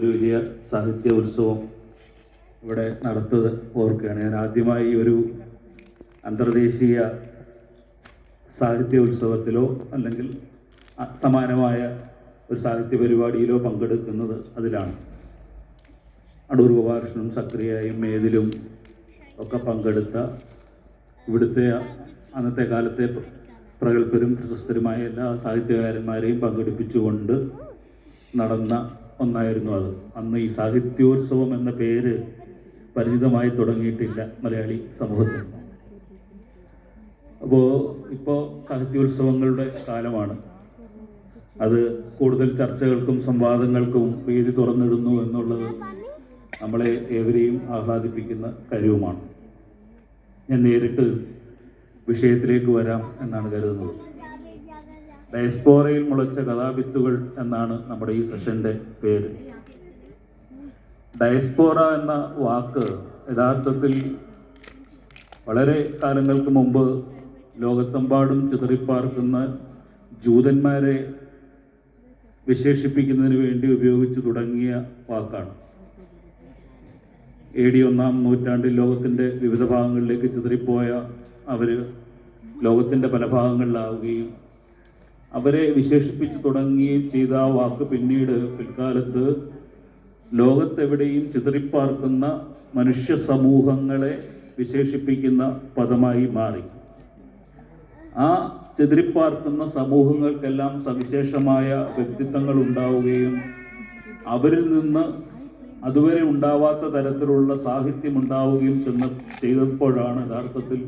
ഒരു വലിയ സാഹിത്യ ഉത്സവം ഇവിടെ നടത്തത് ഓർക്കുകയാണ്. ഞാൻ ആദ്യമായി ഒരു അന്തർദേശീയ സാഹിത്യ ഉത്സവത്തിലോ അല്ലെങ്കിൽ സമാനമായ ഒരു സാഹിത്യ പരിപാടിയിലോ പങ്കെടുക്കുന്നത് അതിലാണ്. അടൂർ ഗോപാലകൃഷ്ണനും സക്രിയയും മേതിലും ഒക്കെ പങ്കെടുത്ത ഇവിടുത്തെ അന്നത്തെ കാലത്തെ പ്ര- പ്രഗത്ഭരും പ്രശസ്തരുമായ എല്ലാ സാഹിത്യകാരന്മാരെയും പങ്കെടുപ്പിച്ചുകൊണ്ട് നടന്ന ഒന്നായിരുന്നു അത്. അന്ന് ഈ സാഹിത്യോത്സവം എന്ന പേര് പരിചിതമായി തുടങ്ങിയിട്ടില്ല മലയാളി സമൂഹത്തിൽ. അപ്പോൾ ഇപ്പോൾ സാഹിത്യോത്സവങ്ങളുടെ കാലമാണ്. അത് കൂടുതൽ ചർച്ചകൾക്കും സംവാദങ്ങൾക്കും വേദി തുറന്നിടുന്നു എന്നുള്ളത് നമ്മളെ ഏവരെയും ആഹ്ലാദിപ്പിക്കുന്ന കാര്യവുമാണ്. ഞാൻ നേരിട്ട് വിഷയത്തിലേക്ക് വരാം എന്നാണ് കരുതുന്നത്. ഡയസ്പോറയിൽ മുളച്ച കഥാവിത്തുകൾ എന്നാണ് നമ്മുടെ ഈ സെഷന്റെ പേര്. ഡയസ്പോറ എന്ന വാക്ക് യഥാർത്ഥത്തിൽ വളരെ കാലങ്ങൾക്ക് മുമ്പ് ലോകത്തെമ്പാടും ചിതറിപ്പാർക്കുന്ന ജൂതന്മാരെ വിശേഷിപ്പിക്കുന്നതിന് വേണ്ടി ഉപയോഗിച്ചു തുടങ്ങിയ വാക്കാണ്. എ ഡി ഒന്നാം നൂറ്റാണ്ടിൽ ലോകത്തിന്റെ വിവിധ ഭാഗങ്ങളിലേക്ക് ചിതറിപ്പോയ അവർ ലോകത്തിന്റെ പല ഭാഗങ്ങളിലാവുകയും അവരെ വിശേഷിപ്പിച്ചു തുടങ്ങുകയും ചെയ്ത ആ വാക്ക് പിന്നീട് പിൽക്കാലത്ത് ലോകത്തെവിടെയും ചിതറിപ്പാർക്കുന്ന മനുഷ്യ സമൂഹങ്ങളെ വിശേഷിപ്പിക്കുന്ന പദമായി മാറി. ആ ചിതറിപ്പാർക്കുന്ന സമൂഹങ്ങൾക്കെല്ലാം സവിശേഷമായ വ്യക്തിത്വങ്ങൾ ഉണ്ടാവുകയും അവരിൽ നിന്ന് അതുവരെ ഉണ്ടാവാത്ത തരത്തിലുള്ള സാഹിത്യം ഉണ്ടാവുകയും ചെന്ന ചെയ്തപ്പോഴാണ് യഥാർത്ഥത്തിൽ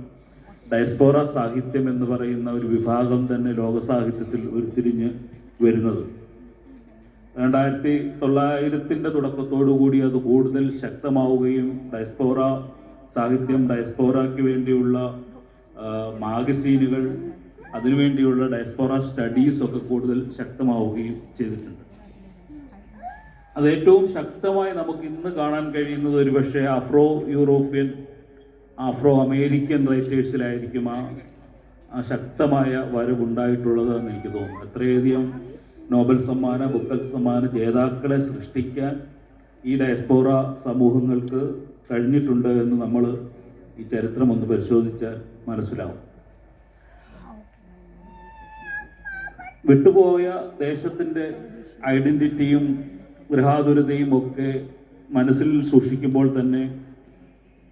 ഡയസ്പോറ സാഹിത്യം എന്ന് പറയുന്ന ഒരു വിഭാഗം തന്നെ ലോക സാഹിത്യത്തിൽ ഉരുത്തിരിഞ്ഞ് വരുന്നത്. രണ്ടായിരത്തി തൊള്ളായിരത്തിന്റെ കൂടി അത് കൂടുതൽ ശക്തമാവുകയും ഡയസ്പോറ സാഹിത്യം ഡയസ്പോറയ്ക്ക് വേണ്ടിയുള്ള മാഗസീനുകൾ അതിനുവേണ്ടിയുള്ള ഡയസ്പോറ സ്റ്റഡീസ് ഒക്കെ കൂടുതൽ ശക്തമാവുകയും ചെയ്തിട്ടുണ്ട്. അത് ഏറ്റവും ശക്തമായി നമുക്ക് ഇന്ന് കാണാൻ കഴിയുന്നത് ഒരുപക്ഷെ അഫ്രോ യൂറോപ്യൻ ആഫ്രോ അമേരിക്കൻ റൈറ്റേഴ്സിലായിരിക്കും ആ ശക്തമായ വരവുണ്ടായിട്ടുള്ളത് എന്ന് എനിക്ക് തോന്നുന്നു. എത്രയധികം നോബൽ സമ്മാന ബുക്കൽ സമ്മാന ജേതാക്കളെ സൃഷ്ടിക്കാൻ ഈ ഡയസ്പോറ സമൂഹങ്ങൾക്ക് കഴിഞ്ഞിട്ടുണ്ട് എന്ന് നമ്മൾ ഈ ചരിത്രം ഒന്ന് പരിശോധിച്ചാൽ മനസ്സിലാവും. വിട്ടുപോയ ദേശത്തിന്റെ ഐഡന്റിറ്റിയും ഗൃഹാതുരതയും ഒക്കെ മനസ്സിൽ സൂക്ഷിക്കുമ്പോൾ തന്നെ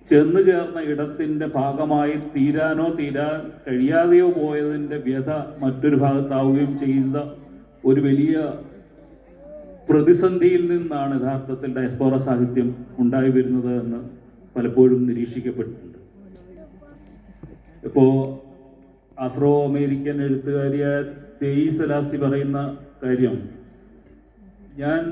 ചെന്നു ചേർന്ന ഇടത്തിന്റെ ഭാഗമായി തീരാനോ തീരാൻ കഴിയാതെയോ പോയതിന്റെ വ്യഥ മറ്റൊരു ഭാഗത്താവുകയും ചെയ്യുന്ന ഒരു വലിയ പ്രതിസന്ധിയിൽ നിന്നാണ് യഥാർത്ഥത്തിൽ ഡയസ്പോറ സാഹിത്യം ഉണ്ടായി വരുന്നത് എന്ന് പലപ്പോഴും നിരീക്ഷിക്കപ്പെട്ടിട്ടുണ്ട്. ഇപ്പോൾ ആഫ്രോ അമേരിക്കൻ എഴുത്തുകാരിയായ തേയി സലാസി പറയുന്ന കാര്യം ഞാൻ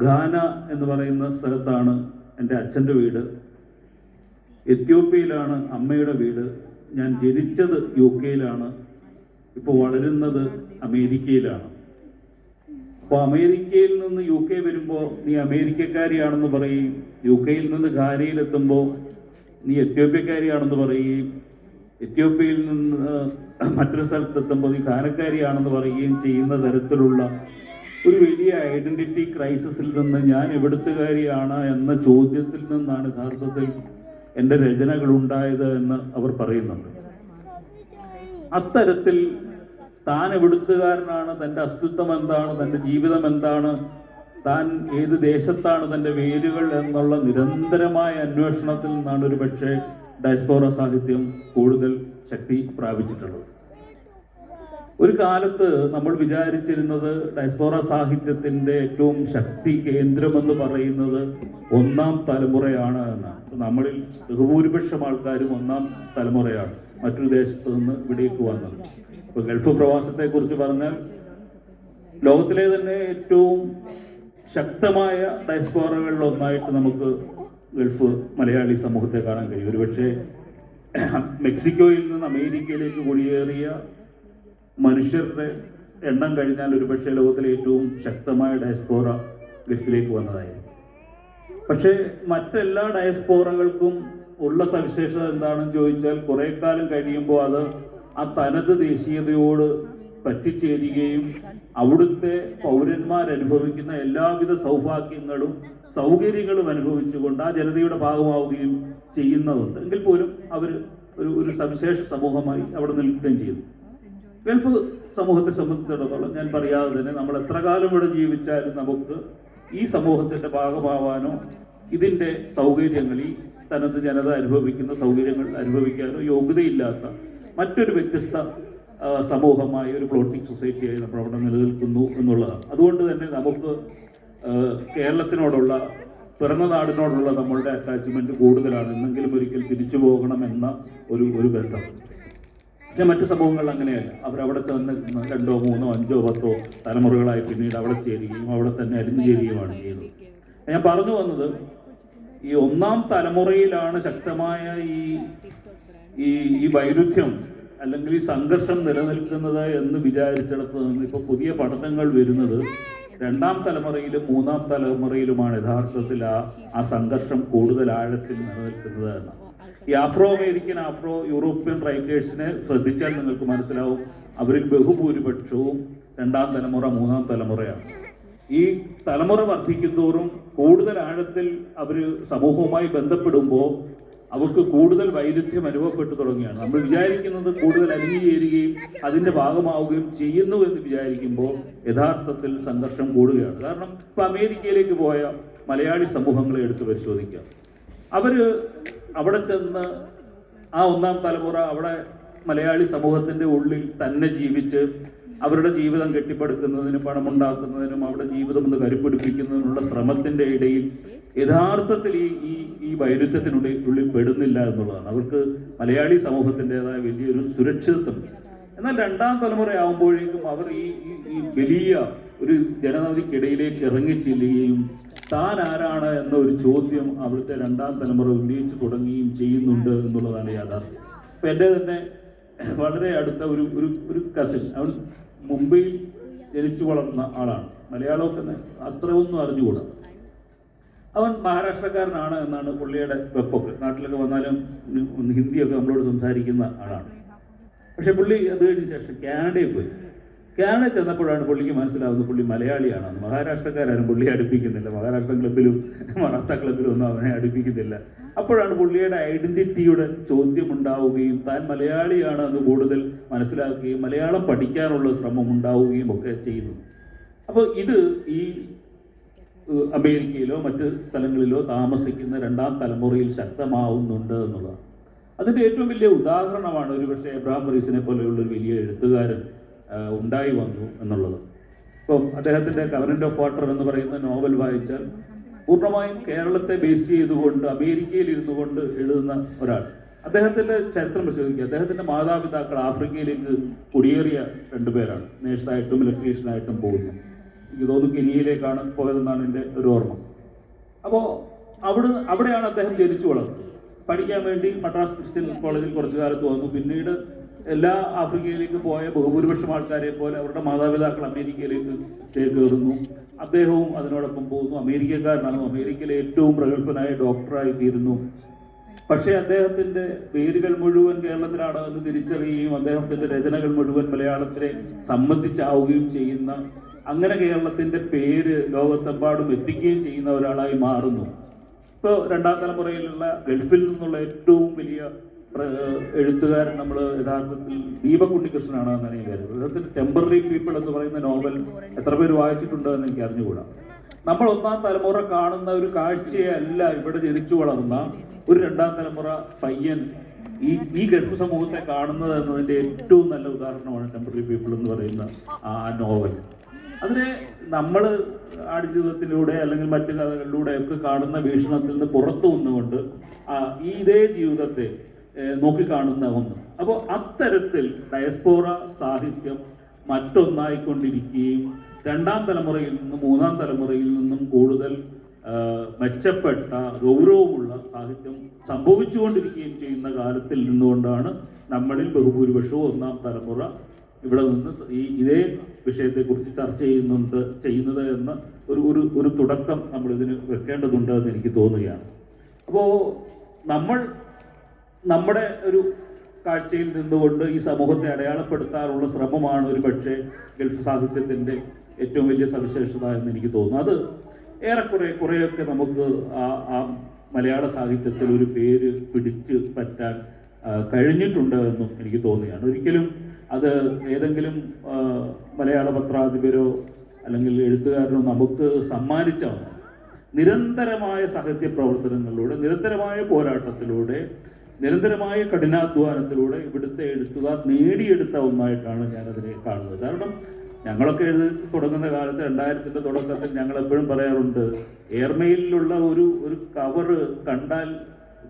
ഘാന എന്ന് പറയുന്ന സ്ഥലത്താണ് എന്റെ അച്ഛന്റെ വീട്. എത്യോപ്യയിലാണ് അമ്മയുടെ വീട്. ഞാൻ ജനിച്ചത് യു കെയിലാണ് ഇപ്പോൾ വളരുന്നത് അമേരിക്കയിലാണ്. അപ്പോൾ അമേരിക്കയിൽ നിന്ന് യു കെ വരുമ്പോൾ നീ അമേരിക്കക്കാരിയാണെന്ന് പറയുകയും യു കെയിൽ നിന്ന് ഖാരിയിലെത്തുമ്പോൾ നീ എത്യോപ്യക്കാരിയാണെന്ന് പറയുകയും എത്യോപ്യയിൽ നിന്ന് മറ്റൊരു സ്ഥലത്തെത്തുമ്പോൾ നീ ഖാനക്കാരിയാണെന്ന് പറയുകയും ചെയ്യുന്ന തരത്തിലുള്ള ഒരു വലിയ ഐഡന്റിറ്റി ക്രൈസിസിൽ നിന്ന് ഞാൻ എവിടുത്തുകാരിയാണ് എന്ന ചോദ്യത്തിൽ നിന്നാണ് യഥാർത്ഥത്തിൽ എന്റെ രചനകൾ ഉണ്ടായത് എന്ന് അവർ പറയുന്നുണ്ട്. അത്തരത്തിൽ താൻ എവിടുത്തുകാരനാണ്? തന്റെ അസ്തിത്വം എന്താണ്? തന്റെ ജീവിതം എന്താണ്? താൻ ഏത് ദേശത്താണ് തന്റെ വേരുകൾ എന്നുള്ള നിരന്തരമായ അന്വേഷണത്തിൽ നിന്നാണ് ഒരു പക്ഷേ ഡയസ്പോറ സാഹിത്യം കൂടുതൽ ശക്തി പ്രാപിച്ചിട്ടുള്ളത്. ഒരു കാലത്ത് നമ്മൾ വിചാരിച്ചിരുന്നത് ഡയസ്പോറ സാഹിത്യത്തിന്റെ ഏറ്റവും ശക്തി കേന്ദ്രമെന്ന് പറയുന്നത് ഒന്നാം തലമുറയാണ് എന്നാണ്. നമ്മളിൽ ബഹുഭൂരിപക്ഷം ആൾക്കാരും ഒന്നാം തലമുറയാണ് മറ്റൊരു ദേശത്ത് നിന്ന് ഇവിടേക്ക് വന്നത്. ഇപ്പോൾ ഗൾഫ് പ്രവാസത്തെക്കുറിച്ച് പറഞ്ഞാൽ ലോകത്തിലെ തന്നെ ഏറ്റവും ശക്തമായ ഡയസ്പോറകളിൽ ഒന്നായിട്ട് നമുക്ക് ഗൾഫ് മലയാളി സമൂഹത്തെ കാണാൻ കഴിയും. ഒരുപക്ഷെ മെക്സിക്കോയിൽ നിന്ന് അമേരിക്കയിലേക്ക് കുടിയേറിയ മനുഷ്യരുടെ എണ്ണം കഴിഞ്ഞാൽ ഒരുപക്ഷെ ലോകത്തിലെ ഏറ്റവും ശക്തമായ ഡയസ്പോറ ഗൾഫിലേക്ക് വന്നതായിരുന്നു പക്ഷേ മറ്റെല്ലാ ഡയസ്പോറകൾക്കും ഉള്ള സവിശേഷത എന്താണെന്ന് ചോദിച്ചാൽ കുറെ കാലം കഴിയുമ്പോൾ അത് ആ തനത് ദേശീയതയോട് പറ്റിച്ചേരുകയും അവിടുത്തെ പൗരന്മാരനുഭവിക്കുന്ന എല്ലാവിധ സൗഭാഗ്യങ്ങളും സൗകര്യങ്ങളും അനുഭവിച്ചുകൊണ്ട് ആ ജനതയുടെ ഭാഗമാവുകയും ചെയ്യുന്നതുണ്ട്. എങ്കിൽ പോലും അവർ ഒരു ഒരു സവിശേഷ സമൂഹമായി അവിടെ നിൽക്കുകയും ചെയ്യുന്നു. ഗൾഫ് സമൂഹത്തെ സംബന്ധിച്ചിടത്തോളം ഞാൻ പറയാതെ തന്നെ നമ്മൾ എത്ര കാലം ഇവിടെ ജീവിച്ചാലും നമുക്ക് ഈ സമൂഹത്തിന്റെ ഭാഗമാവാനോ ഇതിന്റെ സൗകര്യങ്ങൾ ഈ തനത് ജനത അനുഭവിക്കുന്ന സൗകര്യങ്ങൾ അനുഭവിക്കാനോ യോഗ്യതയില്ലാത്ത മറ്റൊരു വ്യത്യസ്ത സമൂഹമായ ഒരു ഫ്ലോട്ടിംഗ് സൊസൈറ്റിയായി നമ്മൾ അവിടെ നിലനിൽക്കുന്നു എന്നുള്ളതാണ്. അതുകൊണ്ട് തന്നെ നമുക്ക് കേരളത്തിനോടുള്ള പിറന്ന നാടിനോടുള്ള നമ്മളുടെ അറ്റാച്ച്മെന്റ് കൂടുതലാണ്. എന്നെങ്കിലും ഒരിക്കൽ തിരിച്ചു പോകണമെന്ന ഒരു ഒരു ബന്ധം. പക്ഷെ മറ്റു സമൂഹങ്ങളിൽ അങ്ങനെയല്ല. അവരവിടെ ചെന്ന് രണ്ടോ മൂന്നോ അഞ്ചോ പത്തോ തലമുറകളായി പിന്നീട് അവിടെ ചേരുകയും അവിടെ തന്നെ അരിഞ്ഞു ചേരുകയുമാണ് ചെയ്യുന്നത് ഞാൻ പറഞ്ഞു വന്നത് ഈ ഒന്നാം തലമുറയിലാണ് ശക്തമായ ഈ ഈ ഈ വൈരുദ്ധ്യം അല്ലെങ്കിൽ ഈ സംഘർഷം നിലനിൽക്കുന്നത് എന്ന് വിചാരിച്ചിടത്ത് നിന്ന് ഇപ്പോൾ പുതിയ പഠനങ്ങൾ വരുന്നത് രണ്ടാം തലമുറയിലും മൂന്നാം തലമുറയിലുമാണ് യഥാർത്ഥത്തിൽ ആ ആ സംഘർഷം കൂടുതൽ ആഴത്തിൽ നിലനിൽക്കുന്നത് എന്നാണ്. ഈ ആഫ്രോ അമേരിക്കൻ ആഫ്രോ യൂറോപ്യൻ റൈറ്റേഴ്സിനെ ശ്രദ്ധിച്ചാൽ നിങ്ങൾക്ക് മനസ്സിലാവും അവരിൽ ബഹുഭൂരിപക്ഷവും രണ്ടാം തലമുറ മൂന്നാം തലമുറയാണ്. ഈ തലമുറ വർദ്ധിക്കുന്തോറും കൂടുതൽ ആഴത്തിൽ അവർ സമൂഹവുമായി ബന്ധപ്പെടുമ്പോൾ അവർക്ക് കൂടുതൽ വൈരുദ്ധ്യം അനുഭവപ്പെട്ടു തുടങ്ങിയാണ് നമ്മൾ വിചാരിക്കുന്നത് കൂടുതൽ അലിഞ്ഞുചേരുകയും അതിന്റെ ഭാഗമാവുകയും ചെയ്യുന്നു എന്ന് വിചാരിക്കുമ്പോൾ യഥാർത്ഥത്തിൽ സംഘർഷം കൂടുകയാണ്. കാരണം ഇപ്പം അമേരിക്കയിലേക്ക് പോയ മലയാളി സമൂഹങ്ങളെ എടുത്ത് പരിശോധിക്കാം. അവർ അവിടെ ചെന്ന് ആ ഒന്നാം തലമുറ അവിടെ മലയാളി സമൂഹത്തിന്റെ ഉള്ളിൽ തന്നെ ജീവിച്ച് അവരുടെ ജീവിതം കെട്ടിപ്പടുക്കുന്നതിനും പണമുണ്ടാക്കുന്നതിനും അവരുടെ ജീവിതം ഒന്ന് കരുപ്പിടിപ്പിക്കുന്നതിനുള്ള ശ്രമത്തിന്റെ ഇടയിൽ യഥാർത്ഥത്തിൽ ഈ ഈ ഈ വൈരുദ്ധ്യത്തിനുള്ളിൽ ഉള്ളിൽ പെടുന്നില്ല എന്നുള്ളതാണ്. അവർക്ക് മലയാളി സമൂഹത്തിന്റെതായ വലിയൊരു സുരക്ഷിതത്വം. എന്നാൽ രണ്ടാം തലമുറയാകുമ്പോഴേക്കും അവർ ഈ- ഈ വലിയ ഒരു ജനനദിക്കിടയിലേക്ക് ഇറങ്ങിച്ചെല്ലുകയും താൻ ആരാണ് എന്ന ഒരു ചോദ്യം അവിടുത്തെ രണ്ടാം തലമുറ ഉന്നയിച്ചു തുടങ്ങുകയും ചെയ്യുന്നുണ്ട് എന്നുള്ളതാണ് യാഥാർത്ഥ്യം. അപ്പം എന്റെ തന്നെ വളരെ അടുത്ത ഒരു ഒരു ഒരു കസിൻ അവൻ മുംബൈയിൽ ജനിച്ചു വളർന്ന ആളാണ്. മലയാളമൊക്കെ അത്ര ഒന്നും അറിഞ്ഞുകൂടാ. അവൻ മഹാരാഷ്ട്രക്കാരനാണ് എന്നാണ് പുള്ളിയുടെ വെപ്പൊക്കെ. നാട്ടിലൊക്കെ വന്നാലും ഹിന്ദിയൊക്കെ നമ്മളോട് സംസാരിക്കുന്ന ആളാണ്. പക്ഷെ പുള്ളി അത് കഴിഞ്ഞ ശേഷം കാനഡയിൽ പോയി. കാനഡയിൽ ചെന്നപ്പോഴാണ് പുള്ളിക്ക് മനസ്സിലാവുന്നത് പുള്ളി മലയാളിയാണെന്ന്. മഹാരാഷ്ട്രക്കാരും പുള്ളിയെ അടുപ്പിക്കുന്നില്ല. മഹാരാഷ്ട്ര ക്ലബിലും മറാത്ത ക്ലബിലും ഒന്നും അവനെ അടുപ്പിക്കുന്നില്ല. അപ്പോഴാണ് പുള്ളിയുടെ ഐഡന്റിറ്റിയുടെ ചോദ്യം ഉണ്ടാവുകയും താൻ മലയാളിയാണ് എന്ന് കൂടുതൽ മനസ്സിലാക്കുകയും മലയാളം പഠിക്കാനുള്ള ശ്രമം ഉണ്ടാവുകയും ഒക്കെ ചെയ്യുന്നത്. അപ്പോൾ ഇത് ഈ അമേരിക്കയിലോ മറ്റ് സ്ഥലങ്ങളിലോ താമസിക്കുന്ന രണ്ടാം തലമുറയിൽ ശക്തമാവുന്നുണ്ട് എന്നുള്ളതാണ്. അതിന്റെ ഏറ്റവും വലിയ ഉദാഹരണമാണ് ഒരു പക്ഷേ എബ്രഹാം മൊറീസിനെ പോലെയുള്ള ഒരു വലിയ എഴുത്തുകാരൻ ഉണ്ടായി വന്നു എന്നുള്ളത്. ഇപ്പം അദ്ദേഹത്തിന്റെ കവനന്റ് ഓഫ് വാട്ടർ എന്ന് പറയുന്ന നോവൽ വായിച്ചാൽ പൂർണമായും കേരളത്തെ ബേസ് ചെയ്തുകൊണ്ട് അമേരിക്കയിൽ ഇരുന്നു കൊണ്ട് എഴുതുന്ന ഒരാൾ. അദ്ദേഹത്തിന്റെ ചരിത്രം പരിശോധിക്കുക. അദ്ദേഹത്തിന്റെ മാതാപിതാക്കൾ ആഫ്രിക്കയിലേക്ക് കുടിയേറിയ രണ്ടുപേരാണ് നേഴ്സായിട്ടും ഇലക്ട്രീഷ്യനായിട്ടും പോകുന്നു. എനിക്ക് തോന്നുന്നു കെനിയയിലേക്കാണ് പോയതെന്നാണ് എന്റെ ഒരു ഓർമ്മ. അപ്പോൾ അവിടെ അവിടെയാണ് അദ്ദേഹം ജനിച്ചു വളർന്നത്. പഠിക്കാൻ വേണ്ടി മദ്രാസ് ക്രിസ്ത്യൻ കോളേജിൽ കുറച്ചു കാലത്ത് വന്നു. പിന്നീട് എല്ലാ ആഫ്രിക്കയിലേക്ക് പോയ ബഹുഭൂരിപക്ഷം ആൾക്കാരെ പോലെ അവരുടെ മാതാപിതാക്കൾ അമേരിക്കയിലേക്ക് ചേക്കേറുന്നു. അദ്ദേഹവും അതിനോടൊപ്പം പോകുന്നു. അമേരിക്കക്കാരനാണ്. അമേരിക്കയിലെ ഏറ്റവും പ്രഗത്ഭനായ ഡോക്ടറായി തീരുന്നു പക്ഷേ അദ്ദേഹത്തിന്റെ പേരുകൾ മുഴുവൻ കേരളത്തിലാണ് എന്ന് തിരിച്ചറിയുകയും അദ്ദേഹത്തിന്റെ രചനകൾ മുഴുവൻ മലയാളത്തിലെ സംബന്ധിച്ചാവുകയും ചെയ്യുന്ന അങ്ങനെ കേരളത്തിന്റെ പേര് ലോകത്തെമ്പാടും എത്തിക്കുകയും ചെയ്യുന്ന ഒരാളായി മാറുന്നു. ഇപ്പോൾ രണ്ടാം തലമുറയിലുള്ള ഗൾഫിൽ നിന്നുള്ള ഏറ്റവും വലിയ എഴുത്തുകാരൻ നമ്മൾ യഥാർത്ഥത്തിൽ ദീപക് ഉണ്ണികൃഷ്ണനാണ് എന്നാണ് ഞാൻ കരുതുന്നത് യഥാർത്ഥത്തിൽ ടെമ്പററി പീപ്പിൾ എന്ന് പറയുന്ന നോവൽ എത്ര പേര് വായിച്ചിട്ടുണ്ട് എന്ന് എനിക്ക് അറിഞ്ഞുകൂടാ. നമ്മൾ ഒന്നാം തലമുറ കാണുന്ന ഒരു കാഴ്ചയല്ല ഇവിടെ ജനിച്ചു വളർന്ന ഒരു രണ്ടാം തലമുറ പയ്യൻ ഈ ഈ ഗൾഫ് സമൂഹത്തെ കാണുന്നത് എന്നതിന്റെ ഏറ്റവും നല്ല ഉദാഹരണമാണ് ടെമ്പററി പീപ്പിൾ എന്ന് പറയുന്ന ആ നോവൽ അതിനെ നമ്മൾ ആടുജീവിതത്തിലൂടെ അല്ലെങ്കിൽ മറ്റു കഥകളിലൂടെ ഒക്കെ കാണുന്ന വീക്ഷണത്തിൽ നിന്ന് പുറത്തു വന്നുകൊണ്ട് ഈ ഇതേ ജീവിതത്തെ നോക്കിക്കാണുന്ന ഒന്ന്. അപ്പോൾ അത്തരത്തിൽ ഡയസ്പോറ സാഹിത്യം മറ്റൊന്നായിക്കൊണ്ടിരിക്കുകയും രണ്ടാം തലമുറയിൽ നിന്നും മൂന്നാം തലമുറയിൽ നിന്നും കൂടുതൽ മെച്ചപ്പെട്ട ഗൗരവമുള്ള സാഹിത്യം സംഭവിച്ചുകൊണ്ടിരിക്കുകയും ചെയ്യുന്ന കാലത്തിൽ നിന്നുകൊണ്ടാണ് നമ്മളിൽ ബഹുഭൂരിപക്ഷവും ഒന്നാം തലമുറ ഇവിടെ നിന്ന് ഈ ഇതേ വിഷയത്തെക്കുറിച്ച് ചർച്ച ചെയ്യുന്നുണ്ട് ചെയ്യുന്നത് എന്ന ഒരു ഒരു ഒരു തുടക്കം നമ്മളിതിന് വെക്കേണ്ടതുണ്ട് എന്ന് എനിക്ക് തോന്നുകയാണ്. അപ്പോൾ നമ്മൾ നമ്മുടെ ഒരു കാഴ്ചയിൽ നിന്നുകൊണ്ട് ഈ സമൂഹത്തെ അടയാളപ്പെടുത്താനുള്ള ശ്രമമാണ് ഒരു പക്ഷേ ഗൾഫ് സാഹിത്യത്തിന്റെ ഏറ്റവും വലിയ സവിശേഷത എന്ന് എനിക്ക് തോന്നുന്നു. അത് ഏറെക്കുറെ കുറേയൊക്കെ നമുക്ക് ആ ആ മലയാള സാഹിത്യത്തിൽ ഒരു പേര് പിടിച്ച് പറ്റാൻ കഴിഞ്ഞിട്ടുണ്ട് എന്നും എനിക്ക് തോന്നുകയാണ് ഒരിക്കലും അത് ഏതെങ്കിലും മലയാള പത്രാധിപരോ അല്ലെങ്കിൽ എഴുത്തുകാരനോ നമുക്ക് സമ്മാനിച്ച നിരന്തരമായ സാഹിത്യ പ്രവർത്തനങ്ങളിലൂടെ നിരന്തരമായ പോരാട്ടത്തിലൂടെ നിരന്തരമായ കഠിനാധ്വാനത്തിലൂടെ ഇവിടുത്തെ എഴുത്തുകാർ നേടിയെടുത്ത ഒന്നായിട്ടാണ് ഞാനതിനെ കാണുന്നത്. കാരണം ഞങ്ങളൊക്കെ എഴുതി തുടങ്ങുന്ന കാലത്ത് രണ്ടായിരത്തിന്റെ തുടക്കത്തിൽ ഞങ്ങൾ എപ്പോഴും പറയാറുണ്ട് എയർമെയിലുള്ള ഒരു ഒരു കവറ് കണ്ടാൽ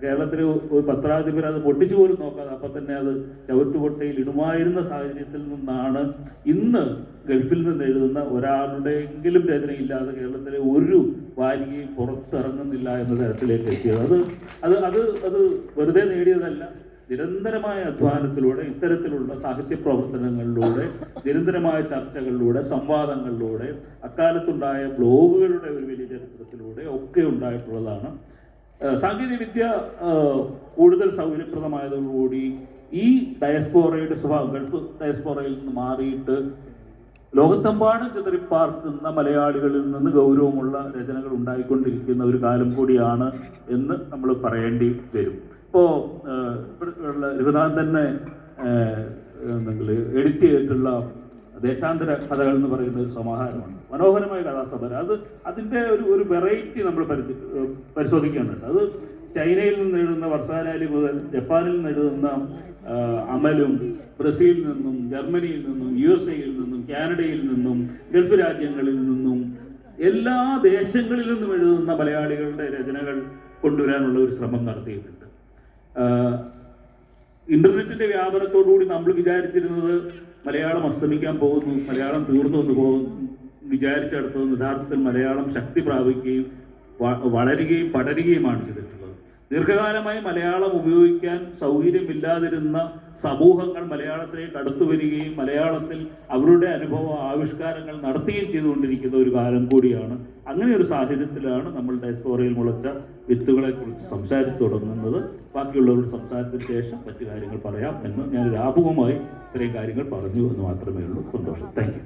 കേരളത്തിലെ ഒരു പത്രാധിപർ അത് പൊട്ടിച്ചു പോലും നോക്കാതെ അപ്പം തന്നെ അത് ചവിട്ടുകൊട്ടയിൽ ഇടുമായിരുന്ന സാഹചര്യത്തിൽ നിന്നാണ് ഇന്ന് ഗൾഫിൽ നിന്ന് എഴുതുന്ന ഒരാളുടെയെങ്കിലും രചനയില്ലാതെ കേരളത്തിലെ ഒരു വാരികയും പുറത്തിറങ്ങുന്നില്ല എന്ന തരത്തിലേക്ക് എത്തിയത്. അത് അത് അത് അത് വെറുതെ നേടിയതല്ല. നിരന്തരമായ അധ്വാനത്തിലൂടെ ഇത്തരത്തിലുള്ള സാഹിത്യ പ്രവർത്തനങ്ങളിലൂടെ നിരന്തരമായ ചർച്ചകളിലൂടെ സംവാദങ്ങളിലൂടെ അക്കാലത്തുണ്ടായ ബ്ലോഗുകളുടെ ഒരു വലിയ ചരിത്രത്തിലൂടെ ഒക്കെ ഉണ്ടായിട്ടുള്ളതാണ് സാങ്കേതികവിദ്യ കൂടുതൽ സൗകര്യപ്രദമായതോടുകൂടി ഈ ഡയസ്പോറയുടെ സ്വഭാവം ഗൾഫ് ഡയസ്പോറയിൽ നിന്ന് മാറിയിട്ട് ലോകത്തെമ്പാടും ചിതറിപ്പാർക്കുന്ന മലയാളികളിൽ നിന്ന് ഗൗരവമുള്ള രചനകൾ ഉണ്ടായിക്കൊണ്ടിരിക്കുന്ന ഒരു കാലം കൂടിയാണ് എന്ന് നമ്മൾ പറയേണ്ടി വരും. ഇപ്പോൾ ഉള്ള രഘുനാഥൻ തന്നെ എന്തെങ്കിലും എഡിറ്റ് ചെയ്തിട്ടുള്ള ദേശാന്തര കഥകൾ എന്ന് പറയുന്ന ഒരു സമാഹാരമാണ്. മനോഹരമായ കഥാസഭ അത് അതിന്റെ ഒരു ഒരു വെറൈറ്റി നമ്മൾ പരിധി പരിശോധിക്കേണ്ടത് അത് ചൈനയിൽ നിന്ന് എഴുതുന്ന വർഷാനാലി മുതൽ ജപ്പാനിൽ നിന്ന് എഴുതുന്ന അമലും ബ്രസീലിൽ നിന്നും ജർമ്മനിയിൽ നിന്നും യു എസ് എയിൽ നിന്നും കാനഡയിൽ നിന്നും ഗൾഫ് രാജ്യങ്ങളിൽ നിന്നും എല്ലാ ദേശങ്ങളിൽ നിന്നും എഴുതുന്ന മലയാളികളുടെ രചനകൾ കൊണ്ടുവരാനുള്ള ഒരു ശ്രമം നടത്തിയിട്ടുണ്ട്. ഇന്റർനെറ്റിന്റെ വ്യാപനത്തോടുകൂടി നമ്മൾ വിചാരിച്ചിരുന്നത് മലയാളം അസ്തമിക്കാൻ പോകുന്നു മലയാളം തീർന്നു പോകുന്നു വിചാരിച്ചെടുത്തത് യഥാർത്ഥത്തിൽ മലയാളം ശക്തി പ്രാപിക്കുകയും വളരുകയും പടരുകയുമാണ് ചെയ്തിട്ടുള്ളത്. ദീർഘകാലമായി മലയാളം ഉപയോഗിക്കാൻ സൗകര്യമില്ലാതിരുന്ന സമൂഹങ്ങൾ മലയാളത്തിലേക്ക് അടുത്തു വരികയും മലയാളത്തിൽ അവരുടെ അനുഭവ ആവിഷ്കാരങ്ങൾ നടത്തുകയും ചെയ്തുകൊണ്ടിരിക്കുന്ന ഒരു കാലം കൂടിയാണ്. അങ്ങനെ ഒരു സാഹചര്യത്തിലാണ് നമ്മൾ ഡയസ്പോറയിൽ മുളച്ച വിത്തുകളെ കുറിച്ച് സംസാരിച്ചു തുടങ്ങുന്നത്. ബാക്കിയുള്ളവരുടെ സംസാരത്തിന് ശേഷം മറ്റു കാര്യങ്ങൾ പറയാം എന്ന് ഞാൻ ലാഭവുമായി ഇത്രയും കാര്യങ്ങൾ പറഞ്ഞു എന്ന് മാത്രമേ ഉള്ളൂ. സന്തോഷം. താങ്ക്